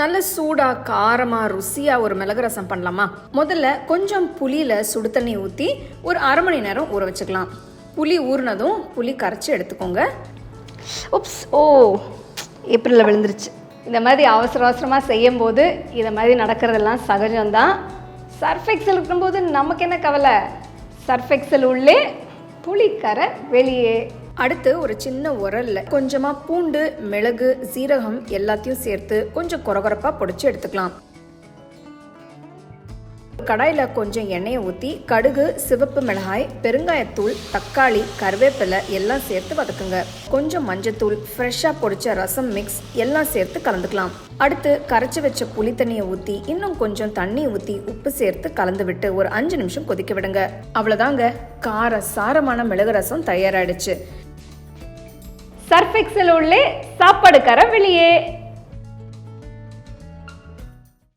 நல்ல சூடா காரமா ருசியா ஒரு மிளகு ரசம் பண்ணலாமா? முதல்ல கொஞ்சம் புளியில சுடு தண்ணி ஊற்றி ஒரு அரை மணி நேரம் ஊற வச்சுக்கலாம். புளி ஊறினதும் புளி கரைச்சி எடுத்துக்கோங்க. உப்ஸ் ஓ ஏப்ரலில் விழுந்துருச்சு. இந்த மாதிரி அவசர அவசரமாக செய்யும் போது இதை மாதிரி நடக்கிறதெல்லாம் சகஜம்தான். சர்ஃபெக்சல் இருக்கும்போது நமக்கு என்ன கவலை? சர்ஃபெக்சல் உள்ளே புளிக்கரை வெளியே அடுத்து ஒரு சின்ன உரல்ல கொஞ்சமா பூண்டு மிளகு சீரகம் எல்லாத்தையும் சேர்த்து கொஞ்சம் கொரகொரப்பா பொடிச்சு எடுத்துக்கலாம். கடாயில கொஞ்சம் எண்ணெயை ஊற்றி கடுகு சிவப்பு மிளகாய் பெருங்காயத்தூள் தக்காளி கருவேப்பிலை எல்லாம் சேர்த்து வதக்குங்க. கொஞ்சம் மஞ்சத்தூள் ஃப்ரெஷ்ஷாக பொடிச்ச ரசம் மிக்ஸ் எல்லாம் சேர்த்து கலந்துக்கலாம். அடுத்து கரைச்சி வச்ச புளி தண்ணியை ஊற்றி இன்னும் கொஞ்சம் தண்ணி ஊற்றி உப்பு சேர்த்து கலந்து விட்டு ஒரு அஞ்சு நிமிஷம் கொதிக்க விடுங்க. அவ்வளோதாங்க கார சாரமான மிளகு ரசம் தயாராயிடுச்சு. சர்ஃபெக்சல் உள்ளே சாப்பாடு கரை வெளியே.